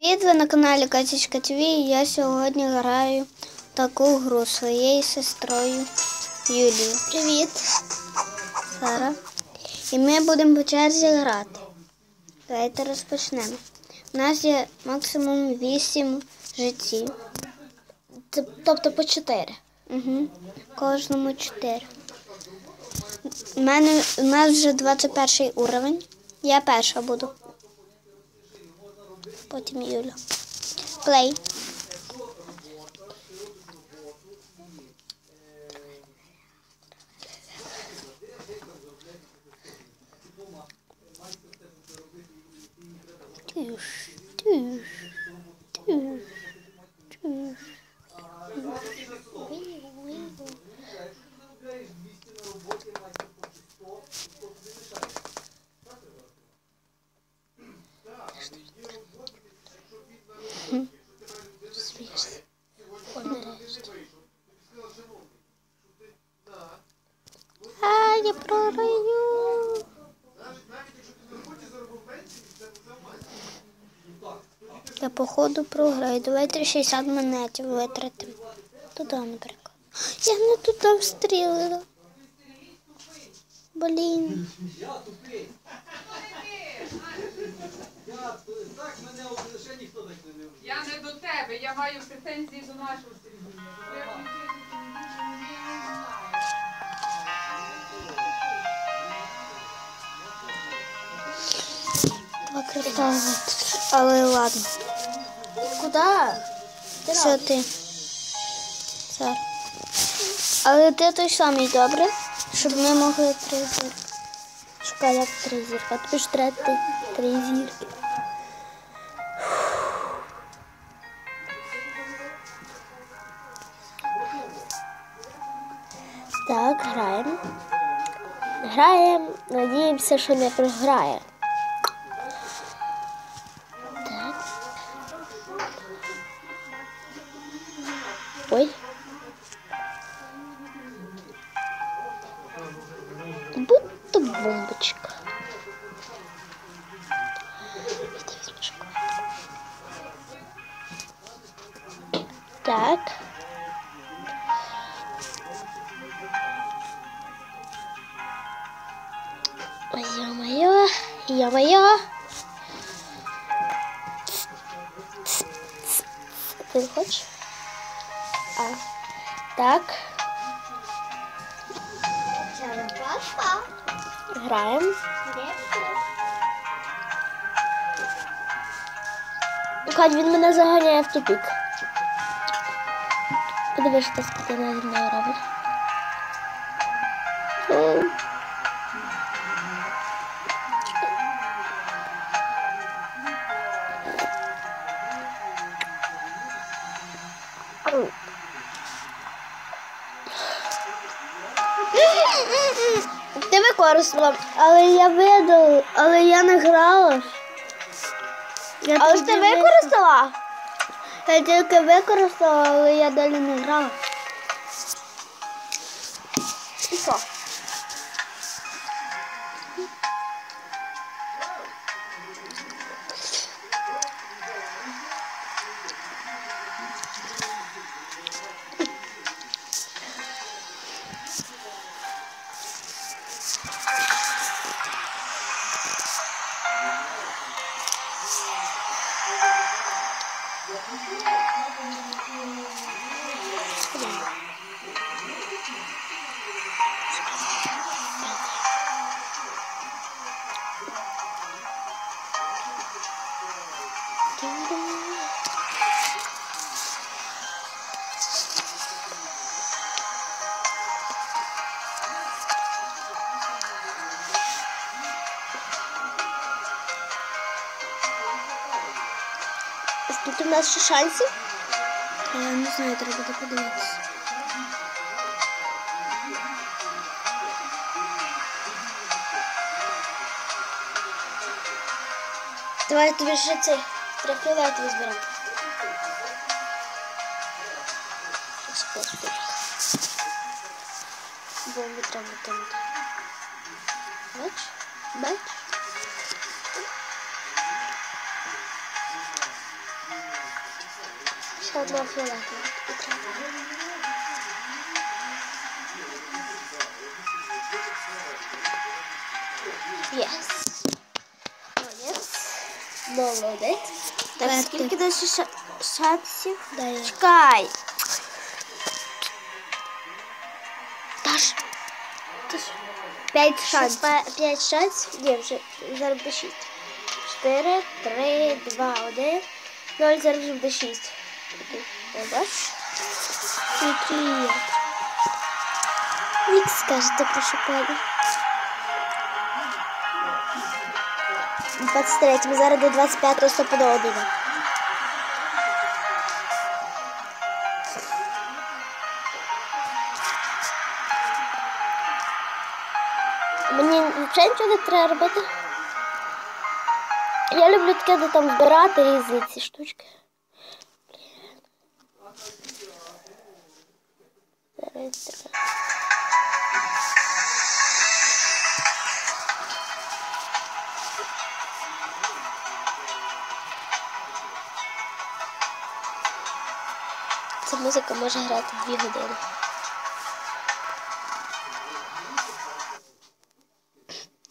Привіт, ви на каналі Катічка ТВ і я сьогодні граю таку гру своєю сестрою Юлією. Привіт, Сара. І ми будемо по черзі грати. Давайте розпочнемо. У нас є максимум 8 життів. Тобто по 4. Угу. Кожному 4. У мене у нас вже 21 уровень. Я перша буду. Потім Юля. Походу програю. Давайте 60 монетів витратимо. Туди, наприклад. Я не туди встрілила. Блін. Я не до тебе, я маю претензії до нашого Сергія. Два кристали. Але ладно. Куда? Все ти. Сар. Але ти той самий добре, щоб ми могли три зірки. Шукай як три зірки. Тобі ж треба ти- три зірки. Так, граємо. Граємо, надіємося, що не програє. Ой, ё-моё, ё-моё. Ты хочешь? А, так. Граємо. Кать, він мене заганяє в тупик. Подивись, що скільки вона зі мною робить. Використала, але я видала, але я не грала. Я Але ж ти використала? Я тільки використала, але я далі не грала. І що? Скільки в нас ще шансів? Я не знаю, треба буде подивитися. Давай тобі ще цей три фіолетові зберемо. Бомби треба там. Бач? Бач? ще одна фіолетова. Єс. Молодець. Молодець. Так, Перти. скільки далі ша- шансів? Дай. Чекай. Даш. П'ять Шанс. П'ять шансів. Ні, вже зараз буде шість. Чотири, три, два, один. Ноль, зараз вже буде шість. Окей. Добре. Привіт. Нік скажете, прошу пані. 23. Ми зараз до 25 листопада один. Мені взагалі нічого не треба робити. Я люблю таке, де там збирати різні ці штучки. Ця музика може грати дві години.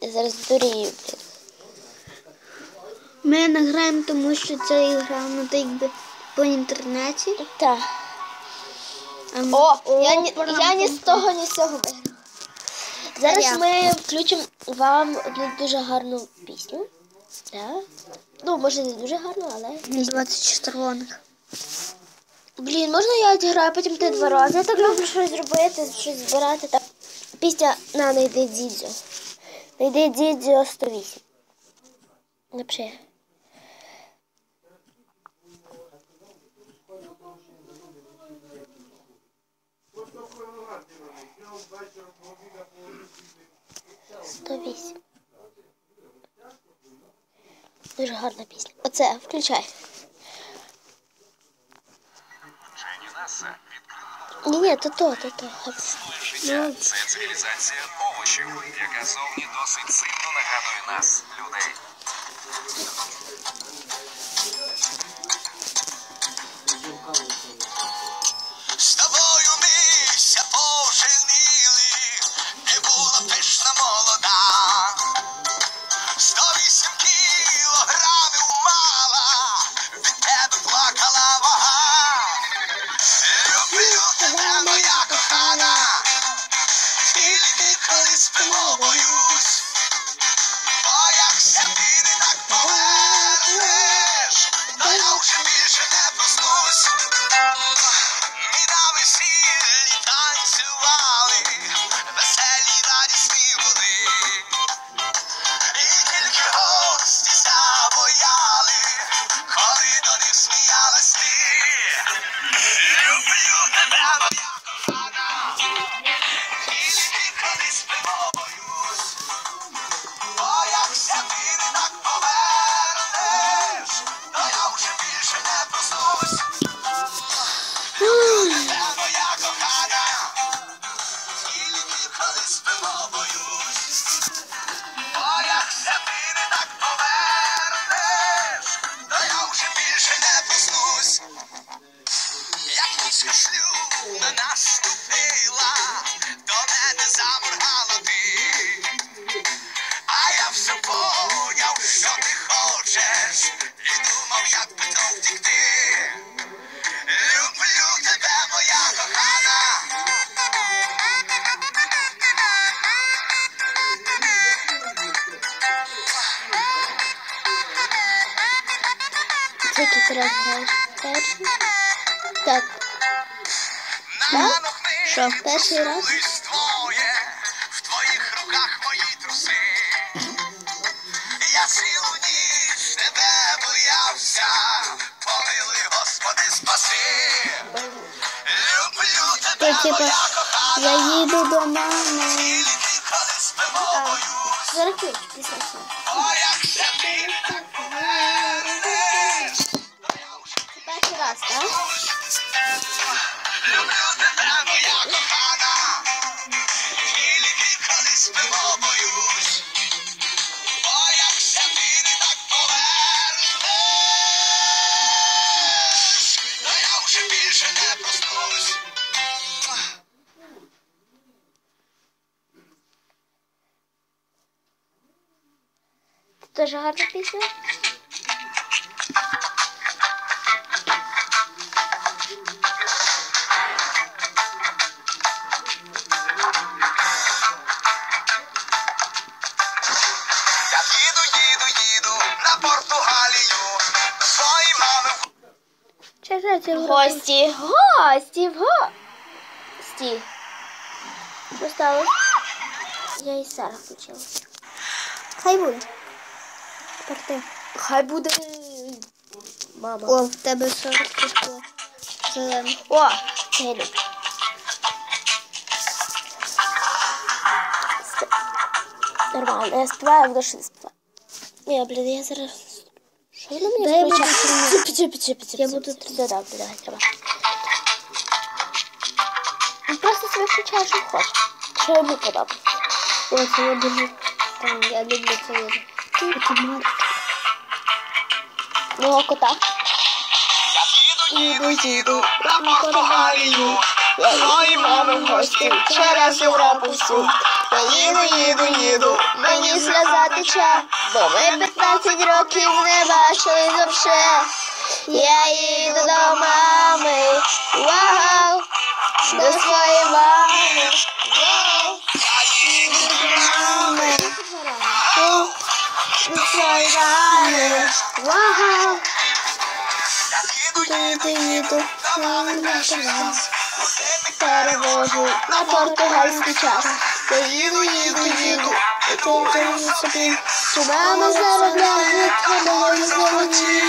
Я зараз дурію, блін. Ми не граємо, тому що це ігра, ну так якби по інтернеті. Так. А ми- О, я, ні, я ні з того, ні з цього виграв. Зараз ми включимо вам одну дуже гарну пісню. Так. Ну, може, не дуже гарну, але. 20 червоних. Блін, можна я відіграю, потім ти два рази. Я так люблю щось робити, щось збирати. Так. Пісня на найди дідзю. Найди дідзю 108. Напиши. Сто вісім. Дуже гарна пісня. Оце, включай. Ні, ні, то то, то то. Життя це цивілізація овочів, яка зовні досить сильно нагадує нас, людей. З Так. Ногми Що, перший раз? в твоїх руках мої труси. Я цілу ніч тебе боявся, помилуй, Господи, спаси. Люблю тебе, моя кохана, я їду до мами. тільки коли спимо боюсь. Зараз після цього. Боявся ти не так повернеш, то я вже Це перший раз, так? І ліки колись пиво боюсь, бо якщо ти не так. Дуже гарна пісня. Гості, гості, в гості. Що сталося? Я і Сара включила. Хай буде. Тепер ти. Хай буде мама. О, в тебе 40 пішло. Зелене. О, це я люблю. Ст- Нормально, я співаю, а буду щось співати. Ні, блін, я зараз... Що Да, я буду. Ципи, ципи, ципи, ципи, Я буду ципи. Да, добре, давай, треба. Ну, Просто себе включаю, що хочеш. Що йому подобається. О, я люблю. Там, я люблю це відео. Ти Марк. Ну, а кота? їду, їду на Португалію. До своєї мами в гості через Європу всю. Їду, їду, їду, Мені сльоза тече, бо ми 15 років не бачили довше. Я їду до мами, вау, до своєї мами, я їду до мами, вау, до своєї мами, вау. Їду, Їду, їду, їду, перевожу на португальський час. Я їду, їду, їду, і ти собі, що мама заробляє тобою золоті.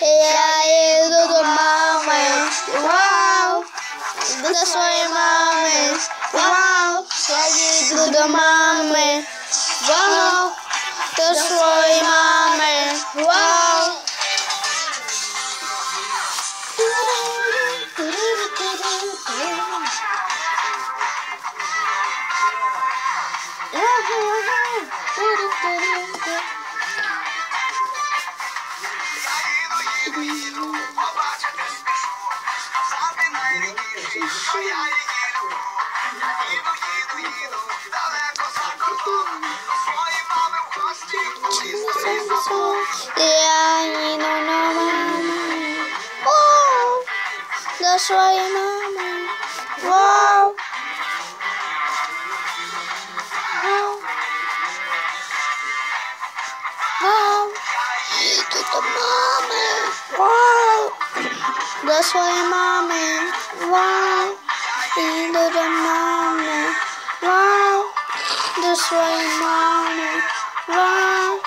Я їду до мами, вау, до своєї мами, вау, я їду до мами, вау, до своєї мами, вау. побачити Я їду до мами. Вау! До своєї мами. Вау! Вау! Вау! Їду до мами. Вау! До своєї мами. Вау! Їду до мами. Вау! До своєї мами. Вау!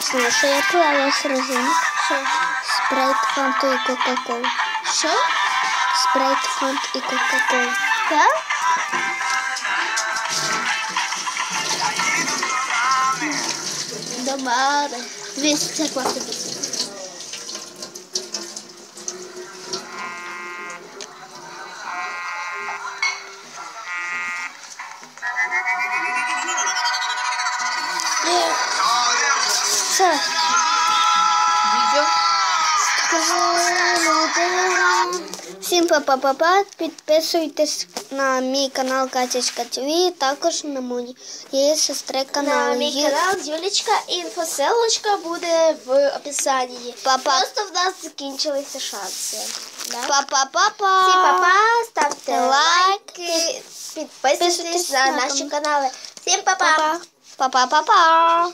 Слушай, я пила з розин? Що? Спрайт, фанту і кока-колу. Що? Спрайт, фант і кока-колу. Так? До мами. Дивіться, це. Дідьо. Всім па-па-па-па. Підписуйтесь на мій канал Катячка ТВ, також на моєї сестри На мій канал Юлічка, інфосилочка буде в описанні. Па-па. Просто в нас закінчилися шанси. Па-па-па-па. Всім па-па, ставте Лайки. підписуйтесь на на наші канали. Всім. Па-па. Па-па-па-па.